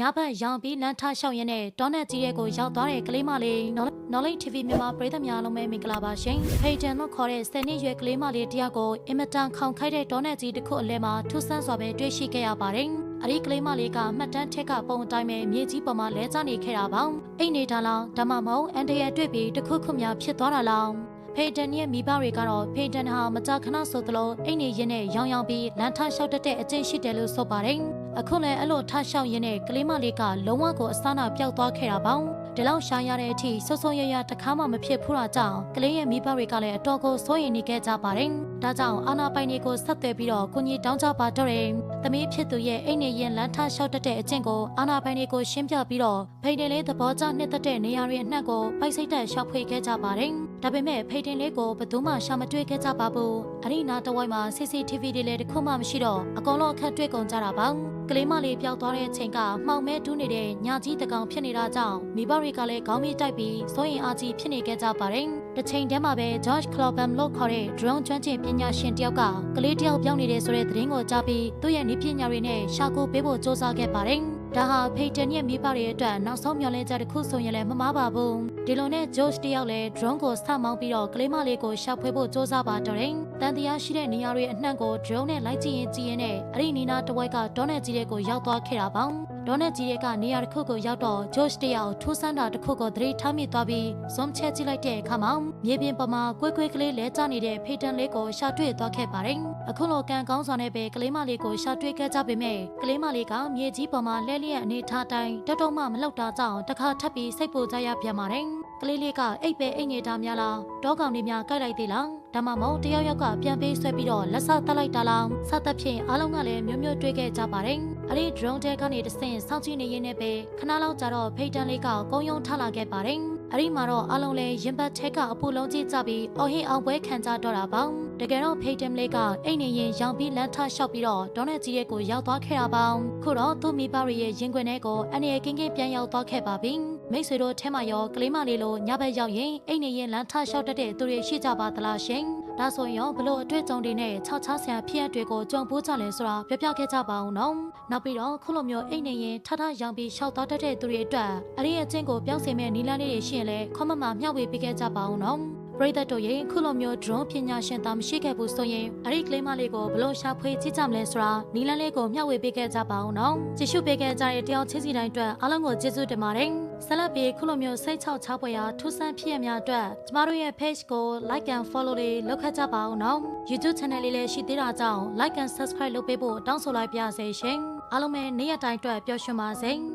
ညဘက်ရောင်ပြီးလမ်းထားလျှောက်ရင်းနဲ့တောနဲ့ကြီးရဲကိုရောက်သွားတဲ့ကလေးမလေး Knowledge TV မြန်မာပရိသတ်များလုံးပဲမင်္ဂလာပါရှင်။ဖေဂျန်လို့ခေါ်တဲ့10နှစ်ရွယ်ကလေးမလေးတယောက်ကိုအင်မတန်ခေါင်ခိုက်တဲ့တောနဲ့ကြီးတစ်ခုအလဲမှာထူးဆန်းစွာပဲတွေ့ရှိခဲ့ရပါတယ်။အဲ့ဒီကလေးမလေးကမှတ်တမ်းထက်ကပုံအတိုင်းပဲမြေကြီးပေါ်မှာလဲကျနေခဲ့တာပေါ့။အိတ်နေတာလားဒါမှမဟုတ်အန်တရတွေ့ပြီးတစ်ခုခုများဖြစ်သွားတာလား။ ဖေဒန်ရဲ့မိဘတွေကတော့ဖေဒန်ဟာမကြာခဏဆိုသလိုအိမ်နေရင်းနဲ့ရောင်ရောင်ပြီးလမ်းထလျှောက်တတ်တဲ့အကျင့်ရှိတယ်လို့ဆိုပါတယ်။အခုလည်းအဲ့လိုထလျှောက်ရင်းနဲ့ကလေးမလေးကလုံးဝကိုအစနာပျောက်သွားခဲ့တာပေါ့။ဒီလောက်ရှာရတဲ့အထိဆောဆောရရတခါမှမဖြစ်ဘူးတာကြောင့်ကလေးရဲ့မိဘတွေကလည်းအတော်ကိုစိုးရိမ်နေခဲ့ကြပါတယ်။ဒါကြောင့်အာနာပိုင်တွေကိုဆက်သွယ်ပြီးတော့ကုညီတောင်းကြပါတော့တယ်။သမီးဖြစ်သူရဲ့အိမ်နေရင်လမ်းထလျှောက်တတ်တဲ့အကျင့်ကိုအာနာပိုင်တွေကိုရှင်းပြပြီးတော့ဖိတ်တယ်လေးသဘောကျနှစ်သက်တဲ့နေရာတွေအနှံ့ကိုပိုက်စိတ်တက်ရှောက်ဖွေခဲ့ကြပါတယ်။ ဒါပေမဲ့ဖိတ်တင်လေးကိုဘယ်သူမှရှာမတွေ့ခဲ့ကြပါဘူး။အဲ့ဒီနာတဝိုင်းမှာ CCTV တွေလည်းတစ်ခုမှမရှိတော့အကုန်လုံးအခက်တွေ့ကုန်ကြတာပါ။ကလေးမလေးပျောက်သွားတဲ့အချိန်ကမှောင်မဲတူးနေတဲ့ညကြီးတကောင်ဖြစ်နေတာကြောင့်မိဘတွေကလည်းခေါင်းမိတိုက်ပြီးစိုးရင်အားကြီးဖြစ်နေခဲ့ကြပါတယ်။တစ်ချိန်တည်းမှာပဲ George Clobham လို့ခေါ်တဲ့ drone ကျွမ်းကျင်ပညာရှင်တယောက်ကကလေးတယောက်ပြောင်းနေတယ်ဆိုတဲ့သတင်းကိုကြားပြီးသူ့ရဲ့နည်းပညာတွေနဲ့ရှာကိုပေးဖို့စ조사ခဲ့ပါတယ်။ဒါဟာဖေတန်ရဲ့မိဘတွေအတွက်နောက်ဆုံးမျှော်လင့်ချက်တစ်ခုဆိုရင်လည်းမမားပါဘူး။ ဒီလိုနဲ့ George တယောက်လည်း drone ကိုစမောင်းပြီးတော့ကလေးမလေးကိုရှာဖွေဖို့စ조사ပါတော့တယ်။ တန်တရားရှိတဲ့နေရာတွေအနှံ့ကို drone နဲ့လိုက်ကြည့်ရင်ကြည့်ရင်နဲ့အဲ့ဒီနီနာတဝိုက်ကဒေါနဲ့ကြီးတဲ့ကိုရောက်သွားခဲ့တာပေါ့။ဒေါနဲ့ကြီးတဲ့ကနေရာတစ်ခုကိုရောက်တော့ George တယောက်ထူးဆန်းတာတစ်ခုကိုသတိထားမိသွားပြီး zoom ချက်ကြည့်လိုက်တဲ့အခါမှာမြေပြင်ပေါ်မှာကွဲကွဲကလေးလဲကျနေတဲ့ဖေတန်လေးကိုရှာတွေ့သွားခဲ့ပါတယ်။အခုလိုကံကောင်းစွာနဲ့ပဲကလေးမလေးကိုရှာတွေ့ခဲ့ကြပေမဲ့ကလေးမလေးကမြေကြီးပေါ်မှာလဲလျက်အနေထားတိုင်းတတုံမှမလောက်တာကြောင့်တစ်ခါထပ်ပြီးစိတ်ပူကြရပြန်ပါတယ်။ကလေးလေးကအိတ်ပဲအိတ်နေတာများလားတောကောင်တွေများကြိုက်လိုက်သေးလား ဒါမှမဟုတ်တယောက်ယောက်ကပြန်ပေးဆွဲပြီးတော့လက်ဆောက်တက်လိုက်တာလားစသဖြင့်အားလုံးကလည်းမျိုးမျိုးတွေးခဲ့ကြပါတယ်။အဲ့ဒီ drone တဲကနေတဆင့်စောင့်ကြည့်နေရင်းနဲ့ပဲခဏလောက်ကြာတော့ဖိတ်တန်လေးကကုန်းယုံထလာခဲ့ပါတယ်။ အဲ့ဒီမှာတော့အားလုံးလည်းရင်ပတ်ထဲကအပူလုံးကြီးကြပြီးအော်ဟစ်အောင်ပွဲခံကြတော့တာပေါ့။တကယ်တော့ဖိတ်တန်လေးကအိတ်နေရင်ရောင်ပြီးလမ်းထလျှောက်ပြီးတော့ဒေါနဲ့ကြီးရဲ့ကိုရောက်သွားခဲ့တာပေါ့။ခုတော့သူ့မိဘရဲ့ရင်ခွင်ထဲကိုအနေရကင်းကင်းပြန်ရောက်သွားခဲ့ပါပြီ။မိတ်ဆွေတို့ထဲမှာရောကလေးမလေးလိုညဘက်ရောက်ရင်အိတ်နေရင်လမ်းထလျှောက်တတ်တဲ့သူတွေရှိကြပါသလားရှင်။ဒါဆိုရင်ရောဘလို့အတွေ့အကြုံတွေနဲ့ခြောက်ခြားဆရာဖြစ်ရတွေကိုကြုံပိုးကြလဲဆိုတာပြောပြခဲ့ကြပါအောင်နော်။နောက်ပြီးတော့ခုလိုမျိုးအိတ်နေရင်ထထရောင်ပြီးရှောက်သွားတတ်တဲ့သူတွေအတွက်အရေးအချင်းကိုပြောင်းစင်မဲ့နီလန်းလေးတွေရှိရင်လည်းခွန်မမမျှဝေပေးခဲ့ကြပါအောင်နော်။ ပရိသတ်တို့ရဲ့ခုလိုမျိုး drone ပညာရှင်သားမရှိခဲ့ဘူးဆိုရင်အဲ့ဒီကလေးမလေးကိုဘလို့ရှာဖွေကြည့်ကြမလဲဆိုတာနီလန်းလေးကိုမျှဝေပေးခဲ့ကြပါအောင်နော်။ကြည့်ရှုပေးခဲ့ကြတဲ့တယောက်ချင်းစီတိုင်းအတွက်အားလုံးကိုကျေးဇူးတင်ပါတယ်။ဆက်လက်ပြီးခုလိုမျိုးစိတ်ချောက်ချပွဲရာထူးဆန်းဖြစ်ရများအတွက်ကျမတို့ရဲ့ page ကို like and follow လေးလုပ်ခတ်ကြပါအောင်နော်။ YouTube channel လေးလည်းရှိသေးတာကြောင့် like and subscribe လုပ်ပေးဖို့တောင်းဆိုလိုက်ပါရစေရှင်။အားလုံးပဲနေ့ရက်တိုင်းအတွက်ပျော်ရွှင်ပါစေ။